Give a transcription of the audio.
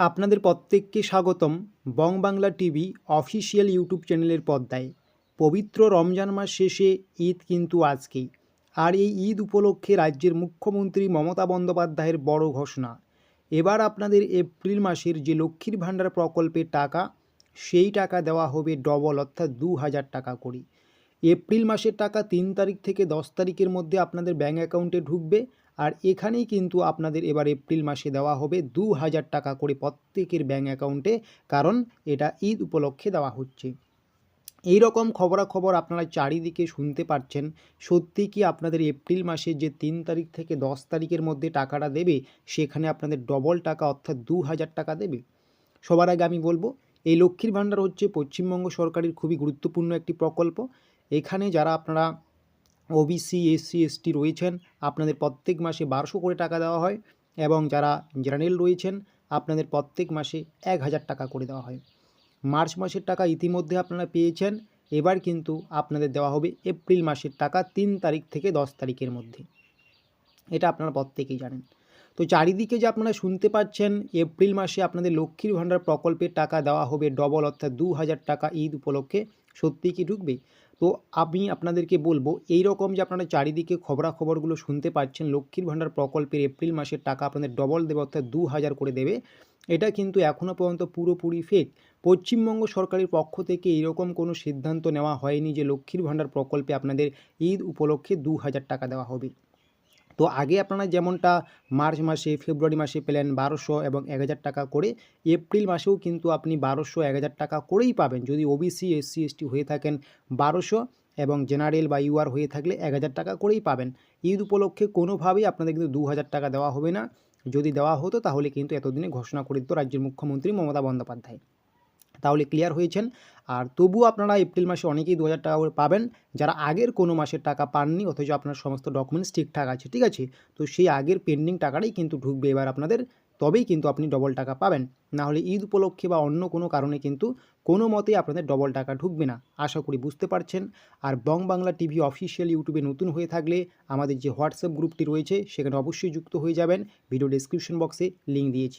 আপনাদের প্রত্যেককে স্বাগতম Bong Bangla TV official YouTube চ্যানেলের পর্দায়। পবিত্র রমজান মাস শেষে ঈদ কিন্তু আজকেই। আর এই ঈদ উপলক্ষে রাজ্যের মুখ্যমন্ত্রী মমতা বন্দ্যোপাধ্যায়ের বড় ঘোষণা। এবার আপনাদের এপ্রিল মাসের যে লক্ষ্মীর ভাণ্ডার প্রকল্পের টাকা, সেই টাকা দেওয়া হবে ডবল অর্থাৎ দু হাজার টাকা করে। এপ্রিল মাসের টাকা তিন তারিখ থেকে দশ তারিখের মধ্যে আপনাদের ব্যাঙ্ক অ্যাকাউন্টে ঢুকবে আর এখানেই কিন্তু আপনাদের এবার এপ্রিল মাসে দেওয়া হবে দু হাজার টাকা করে প্রত্যেকের ব্যাঙ্ক অ্যাকাউন্টে, কারণ এটা ঈদ উপলক্ষে দেওয়া হচ্ছে। এই রকম খবরাখবর আপনারা চারিদিকে শুনতে পাচ্ছেন। সত্যি কি আপনাদের এপ্রিল মাসে যে তিন তারিখ থেকে দশ তারিখের মধ্যে টাকাটা দেবে, সেখানে আপনাদের ডবল টাকা অর্থাৎ দু হাজার টাকা দেবে? সবার আগে আমি বলব, এই লক্ষ্মীর ভাণ্ডার হচ্ছে পশ্চিমবঙ্গ সরকারের খুবই গুরুত্বপূর্ণ একটি প্রকল্প। এখানে যারা আপনারা ওবিসি এসসি এসটি রয়েছেন। আপনাদের প্রত্যেক মাসে বারোশো করে টাকা দেওয়া হয় এবং যারা জেনারেল রয়েছেন, আপনাদের প্রত্যেক মাসে এক হাজার টাকা করে দেওয়া হয়। মার্চ মাসের টাকা ইতিমধ্যে আপনারা পেয়েছেন। এবার কিন্তু আপনাদের দেওয়া হবে এপ্রিল মাসের টাকা তিন তারিখ থেকে দশ তারিখের মধ্যে। এটা আপনারা প্রত্যেকেই জানেন। তো চারিদিকে যে আপনারা শুনতে পাচ্ছেন, এপ্রিল মাসে আপনাদের লক্ষ্মীর ভাণ্ডার প্রকল্পের টাকা দেওয়া হবে ডবল অর্থাৎ দু হাজার টাকা ঈদ উপলক্ষে। সত্যি কি ঢুকবে? তো আমি আপনাদেরকে বলব, এই রকম যে আপনারা চারিদিকে খবরাখবরগুলো শুনতে পাচ্ছেন, লক্ষ্মীর ভাণ্ডার প্রকল্পের এপ্রিল মাসের টাকা আপনাদের ডবল দেবে অর্থাৎ দু হাজার করে দেবে, এটা কিন্তু এখনও পর্যন্ত পুরোপুরি ফেক পশ্চিমবঙ্গ সরকারের পক্ষ থেকে এরকম কোনো সিদ্ধান্ত নেওয়া হয়নি যে লক্ষ্মীর ভাণ্ডার প্রকল্পে আপনাদের ঈদ উপলক্ষে দু হাজার টাকা দেওয়া হবে। তো আগে আপনারা যেমনটা মার্চ মাসে, ফেব্রুয়ারি মাসে পেলেন বারোশো এবং এক হাজার টাকা করে, এপ্রিল মাসেও কিন্তু আপনি বারোশো, এক হাজার টাকা করেই পাবেন। যদি ওবিসি এসসি এসটি হয়ে থাকেন বারোশো এবং জেনারেল বা ইউআর হয়ে থাকলে এক হাজার টাকা করেই পাবেন। ঈদ উপলক্ষে কোনোভাবেই আপনাদের কিন্তু দু হাজার টাকা দেওয়া হবে না। যদি দেওয়া হতো তাহলে কিন্তু এতদিনে ঘোষণা করে দিত রাজ্যের মুখ্যমন্ত্রী মমতা বন্দ্যোপাধ্যায়। তাহলে ক্লিয়ার হয়েছেন। আর তবুও আপনারা এপ্রিল মাসে অনেকেই দু হাজার টাকা করে পাবেন। যারা আগের কোনো মাসের টাকা পাননি, অথচ আপনার সমস্ত ডকুমেন্টস ঠিকঠাক আছে, ঠিক আছে? তো সেই আগের পেন্ডিং টাকাটাই কিন্তু ঢুকবে এবার আপনাদের। তবেই কিন্তু আপনি ডবল টাকা পাবেন। না হলে ঈদ উপলক্ষে বা অন্য কোনো কারণে কিন্তু কোনো মতেই আপনাদের ডবল টাকা ঢুকবে না। আশা করি বুঝতে পারছেন। আর বং বাংলা টিভি অফিসিয়াল ইউটিউবে নতুন হয়ে থাকলে আমাদের যে হোয়াটসঅ্যাপ গ্রুপটি রয়েছে, সেখানে অবশ্যই যুক্ত হয়ে যাবেন। ভিডিও ডিসক্রিপশন বক্সে লিঙ্ক দিয়েছি।